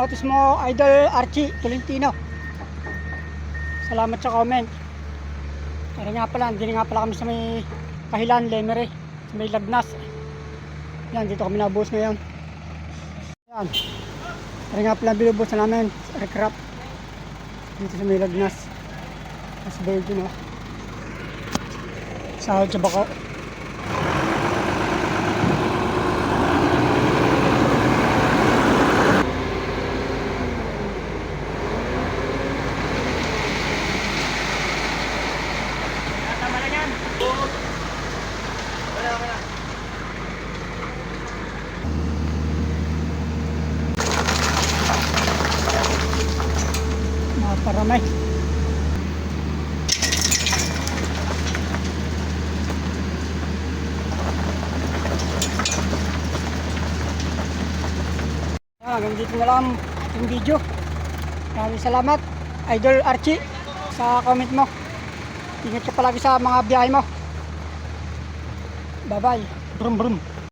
pinotis mo, Idol Archie Tolentino. Salamat sa comment. Kaya nga pala, hindi nga pala kami sa may Kahilan, Lemery, sa may Lagnas. Yan, dito kami nabuhos ngayon. Yan. Kaya nga pala binubuhos na namin sa aircraft. Dito sa may Lagnas. Mas virgin oh. Sahod sa bako. Tama na yan. Wala, wala. Mga paramay. Yan, hanggang dito na lang yung video. Maraming salamat, Idol Archie, sa comment mo. Ingat ka palagi sa mga biyahe mo. Bye-bye. Brum brum.